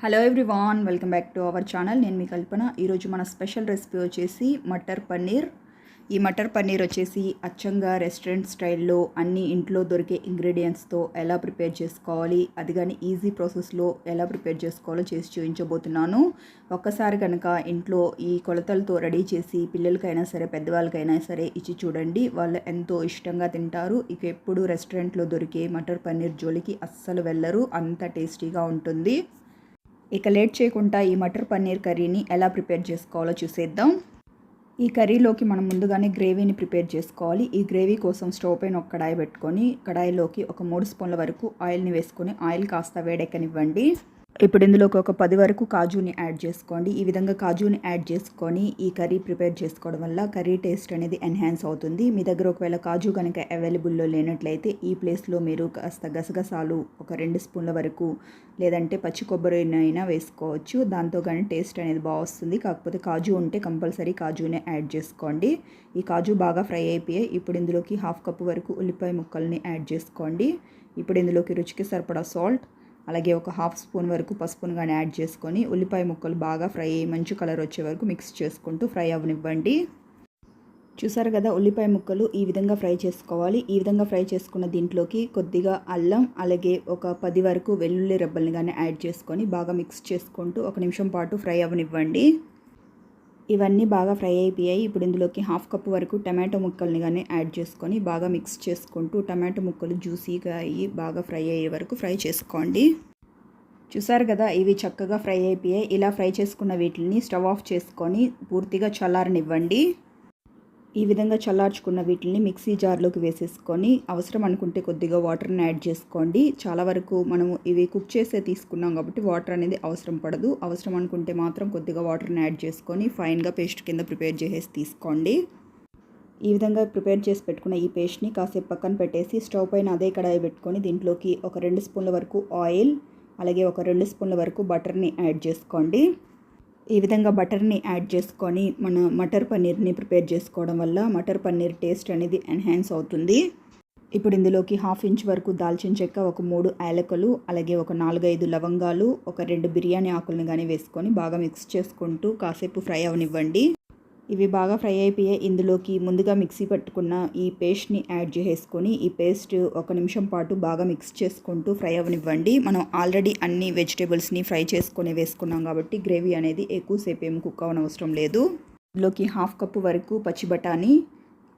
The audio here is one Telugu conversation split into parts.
Hello everyone welcome back to our channel నేను మీ కల్పన. ఈరోజు మన స్పెషల్ రెసిపీ వచ్చేసి మటర్ పన్నీర్. ఈ మటర్ పన్నీర్ వచ్చేసి అచ్చంగా రెస్టారెంట్ స్టైల్లో అన్ని ఇంట్లో దొరికే ఇంగ్రీడియంట్స్తో ఎలా ప్రిపేర్ చేసుకోవాలి అది కానీ ఈజీ ప్రాసెస్లో ఎలా ప్రిపేర్ చేసుకోవాలో చేసి చూపించబోతున్నాను. ఒక్కసారి కనుక ఇంట్లో ఈ కొలతలతో రెడీ చేసి పిల్లలకైనా సరే పెద్దవాళ్ళకైనా సరే ఇచ్చి చూడండి. వాళ్ళు ఎంతో ఇష్టంగా తింటారు. ఇక ఎప్పుడు రెస్టారెంట్లో దొరికే మటర్ పన్నీర్ జోలికి అస్సలు వెళ్ళరు. అంత టేస్టీగా ఉంటుంది. ఇక లేట్ చేయకుండా ఈ మటర్ పన్నీర్ కర్రీని ఎలా ప్రిపేర్ చేసుకోవాలో చూసేద్దాం. ఈ కర్రీలోకి మనం ముందుగానే గ్రేవీని ప్రిపేర్ చేసుకోవాలి. ఈ గ్రేవీ కోసం స్టవ్ పైన ఒక కడాయి పెట్టుకొని కడాయిలోకి ఒక మూడు స్పూన్ల వరకు ఆయిల్ని వేసుకొని ఆయిల్ కాస్త వేడెక్కనివ్వండి. ఇప్పుడు ఇందులోకి ఒక పది వరకు కాజుని యాడ్ చేసుకోండి. ఈ విధంగా కాజుని యాడ్ చేసుకొని ఈ కర్రీ ప్రిపేర్ చేసుకోవడం వల్ల కర్రీ టేస్ట్ అనేది ఎన్హాన్స్ అవుతుంది. మీ దగ్గర ఒకవేళ కాజు కనుక అవైలబుల్లో లేనట్లయితే ఈ ప్లేస్లో మీరు కాస్త గసగసాలు ఒక రెండు స్పూన్ల వరకు లేదంటే పచ్చి కొబ్బరినైనా వేసుకోవచ్చు. దాంతో కానీ టేస్ట్ అనేది బాగా వస్తుంది. కాకపోతే కాజు ఉంటే కంపల్సరీ కాజునే యాడ్ చేసుకోండి. ఈ కాజు బాగా ఫ్రై అయిపోయాయి. ఇప్పుడు ఇందులోకి హాఫ్ కప్ వరకు ఉల్లిపాయ ముక్కల్ని యాడ్ చేసుకోండి. ఇప్పుడు ఇందులోకి రుచికి సరిపడా సాల్ట్ అలాగే ఒక హాఫ్ స్పూన్ వరకు పసుపును కానీ యాడ్ చేసుకొని ఉల్లిపాయ ముక్కలు బాగా ఫ్రై అయ్యి మంచి కలర్ వచ్చే వరకు మిక్స్ చేసుకుంటూ ఫ్రై అవ్వనివ్వండి. చూసారు కదా ఉల్లిపాయ ముక్కలు ఈ విధంగా ఫ్రై చేసుకోవాలి. ఈ విధంగా ఫ్రై చేసుకున్న దీంట్లోకి కొద్దిగా అల్లం అలాగే ఒక పది వరకు వెల్లుల్లి రెబ్బల్ని కానీ యాడ్ చేసుకొని బాగా మిక్స్ చేసుకుంటూ ఒక నిమిషం పాటు ఫ్రై అవ్వనివ్వండి. ఇవన్నీ బాగా ఫ్రై అయిపోయాయి. ఇప్పుడు ఇందులోకి హాఫ్ కప్ వరకు టమాటో ముక్కల్ని కానీ యాడ్ చేసుకొని బాగా మిక్స్ చేసుకుంటూ టమాటో ముక్కలు జ్యూసీగా అయ్యి బాగా ఫ్రై అయ్యే వరకు ఫ్రై చేసుకోండి. చూసారు కదా ఇవి చక్కగా ఫ్రై అయిపోయాయి. ఇలా ఫ్రై చేసుకున్న వీటిని స్టవ్ ఆఫ్ చేసుకొని పూర్తిగా చల్లారనివ్వండి. ఈ విధంగా చల్లార్చుకున్న వీటిని మిక్సీ జార్లోకి వేసేసుకొని అవసరం అనుకుంటే కొద్దిగా వాటర్ని యాడ్ చేసుకోండి. చాలా వరకు మనము ఇవి కుక్ చేసే తీసుకున్నాం కాబట్టి వాటర్ అనేది అవసరం పడదు. అవసరం అనుకుంటే మాత్రం కొద్దిగా వాటర్ని యాడ్ చేసుకొని ఫైన్గా పేస్ట్ కింద ప్రిపేర్ చేసేసి తీసుకోండి. ఈ విధంగా ప్రిపేర్ చేసి పెట్టుకున్న ఈ పేస్ట్ని కాసేపు పక్కన పెట్టేసి స్టవ్ పైన అదే కడాయి పెట్టుకొని దీంట్లోకి ఒక రెండు స్పూన్ల వరకు ఆయిల్ అలాగే ఒక రెండు స్పూన్ల వరకు బటర్ని యాడ్ చేసుకోండి. ఈ విధంగా బటర్ని యాడ్ చేసుకొని మన మటర్ పన్నీర్ని ప్రిపేర్ చేసుకోవడం వల్ల మటర్ పన్నీర్ టేస్ట్ అనేది ఎన్హాన్స్ అవుతుంది. ఇప్పుడు ఇందులోకి హాఫ్ ఇంచ్ వరకు దాల్చిన చెక్క ఒక మూడు యాలకులు అలాగే ఒక నాలుగైదు లవంగాలు ఒక రెండు బిర్యానీ ఆకులను కానీ వేసుకొని బాగా మిక్స్ చేసుకుంటూ కాసేపు ఫ్రై అవనివ్వండి. ఇవి బాగా ఫ్రై అయిపోయాయి ఇందులోకి ముందుగా మిక్సీ పట్టుకున్న ఈ పేస్ట్ని యాడ్ చేసేసుకొని ఈ పేస్ట్ ఒక నిమిషం పాటు బాగా మిక్స్ చేసుకుంటూ ఫ్రై అవనివ్వండి మనం ఆల్రెడీ అన్ని వెజిటేబుల్స్ని ఫ్రై చేసుకొని వేసుకున్నాం కాబట్టి గ్రేవీ అనేది ఎక్కువసేపు ఏం కుక్ అవనవసరం లేదు. ఇందులోకి హాఫ్ కప్పు వరకు పచ్చి బఠానీ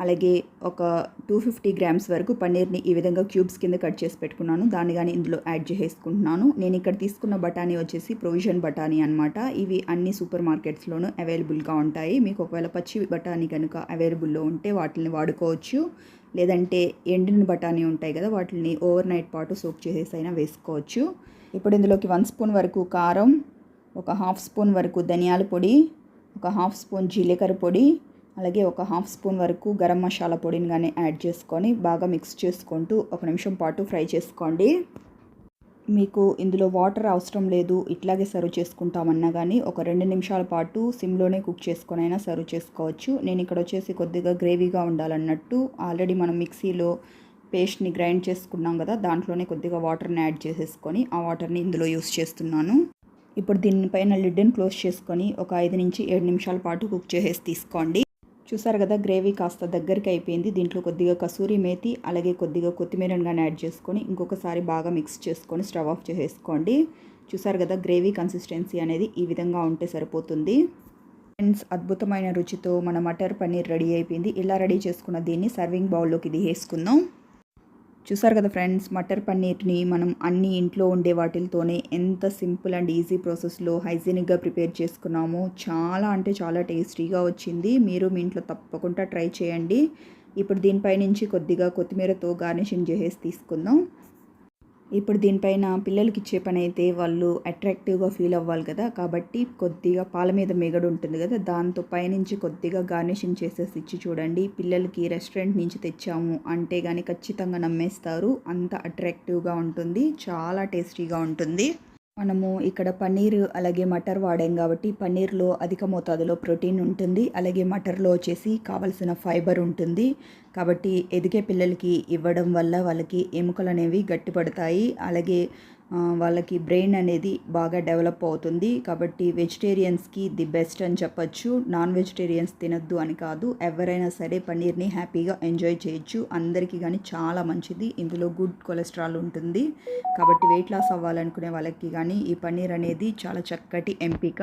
అలాగే ఒక టూ ఫిఫ్టీ గ్రామ్స్ వరకు పన్నీర్ని ఈ విధంగా క్యూబ్స్ కింద కట్ చేసి పెట్టుకున్నాను. దాన్ని కానీ ఇందులో యాడ్ చేసేసుకుంటున్నాను. నేను ఇక్కడ తీసుకున్న బఠానీ వచ్చేసి ప్రొవిజన్ బఠానీ అనమాట ఇవి అన్ని సూపర్ మార్కెట్స్లోనూ అవైలబుల్గా ఉంటాయి. మీకు ఒకవేళ పచ్చి బఠానీ కనుక అవైలబుల్లో ఉంటే వాటిని వాడుకోవచ్చు. లేదంటే ఎండిన బఠానీ ఉంటాయి కదా వాటిని ఓవర్ నైట్ పాటు సోక్ చేసేసి అయినా వేసుకోవచ్చు. ఇప్పుడు ఇందులోకి వన్ స్పూన్ వరకు కారం ఒక హాఫ్ స్పూన్ వరకు ధనియాల పొడి ఒక హాఫ్ స్పూన్ జీలకర్ర పొడి అలాగే ఒక హాఫ్ స్పూన్ వరకు గరం మసాలా పొడిని కానీ యాడ్ చేసుకొని బాగా మిక్స్ చేసుకుంటూ ఒక నిమిషం పాటు ఫ్రై చేసుకోండి. మీకు ఇందులో వాటర్ అవసరం లేదు ఇట్లాగే సర్వ్ చేసుకుంటామన్నా కానీ ఒక రెండు నిమిషాల పాటు సిమ్లోనే కుక్ చేసుకొని అయినా సర్వ్ చేసుకోవచ్చు. నేను ఇక్కడ వచ్చేసి కొద్దిగా గ్రేవీగా ఉండాలన్నట్టు ఆల్రెడీ మనం మిక్సీలో పేస్ట్ని గ్రైండ్ చేసుకున్నాం కదా దాంట్లోనే కొద్దిగా వాటర్ని యాడ్ చేసేసుకొని ఆ వాటర్ని ఇందులో యూస్ చేస్తున్నాను. ఇప్పుడు దీనిపైన లిడ్ని క్లోజ్ చేసుకొని ఒక ఐదు నుంచి ఏడు నిమిషాల పాటు కుక్ చేసేసి తీసుకోండి. చూసారు కదా గ్రేవీ కాస్త దగ్గరికి అయిపోయింది. దీంట్లో కొద్దిగా కసూరి మేతి అలాగే కొద్దిగా కొత్తిమీరను కానీ యాడ్ చేసుకొని ఇంకొకసారి బాగా మిక్స్ చేసుకొని స్టవ్ ఆఫ్ చేసేసుకోండి. చూసారు కదా గ్రేవీ కన్సిస్టెన్సీ అనేది ఈ విధంగా ఉంటే సరిపోతుంది. ఫ్రెండ్స్ అద్భుతమైన రుచితో మన మటర్ పన్నీర్ రెడీ అయిపోయింది. ఇలా రెడీ చేసుకున్న దీన్ని సర్వింగ్ బౌల్లోకి ఇది వేసుకుందాం చూసారు కదా ఫ్రెండ్స్ మటర్ పన్నీర్ని మనం అన్ని ఇంట్లో ఉండే వాటితోనే ఎంత సింపుల్ అండ్ ఈజీ ప్రాసెస్లో హైజీనిక్గా ప్రిపేర్ చేసుకున్నామో చాలా అంటే చాలా టేస్టీగా వచ్చింది. మీరు మీ ఇంట్లో తప్పకుండా ట్రై చేయండి. ఇప్పుడు దీనిపై నుంచి కొద్దిగా కొత్తిమీరతో గార్నిషింగ్ చేసేసి తీసుకుందాం. ఇప్పుడు దీనిపైన పిల్లలకి ఇచ్చే పని అయితే వాళ్ళు అట్రాక్టివ్గా ఫీల్ అవ్వాలి కదా కాబట్టి కొద్దిగా పాల మీద మిగడు ఉంటుంది కదా దాంతో పైనుంచి కొద్దిగా గార్నిషింగ్ చేసేసి ఇచ్చి చూడండి పిల్లలకి రెస్టారెంట్ నుంచి తెచ్చాము అంటే కానీ ఖచ్చితంగా నమ్మేస్తారు అంత అట్రాక్టివ్గా ఉంటుంది చాలా టేస్టీగా ఉంటుంది. మనము ఇక్కడ పన్నీర్ అలాగే మటర్ వాడాం కాబట్టి పన్నీర్లో అధిక మోతాదులో ప్రోటీన్ ఉంటుంది. అలాగే మటర్లో వచ్చేసి కావలసిన ఫైబర్ ఉంటుంది. కాబట్టి ఎదిగే పిల్లలకి ఇవ్వడం వల్ల వాళ్ళకి ఎముకలు అనేవి గట్టిపడతాయి. అలాగే వాళ్ళకి బ్రెయిన్ అనేది బాగా డెవలప్ అవుతుంది. కాబట్టి వెజిటేరియన్స్కి ది బెస్ట్ అని చెప్పొచ్చు. నాన్ వెజిటేరియన్స్ తినద్దు అని కాదు. ఎవరైనా సరే పన్నీర్ని హ్యాపీగా ఎంజాయ్ చేయొచ్చు. అందరికీ కానీ చాలా మంచిది. ఇందులో గుడ్ కొలెస్ట్రాల్ ఉంటుంది. కాబట్టి వెయిట్ లాస్ అవ్వాలనుకునే వాళ్ళకి కానీ ఈ పన్నీర్ అనేది చాలా చక్కటి ఎంపిక.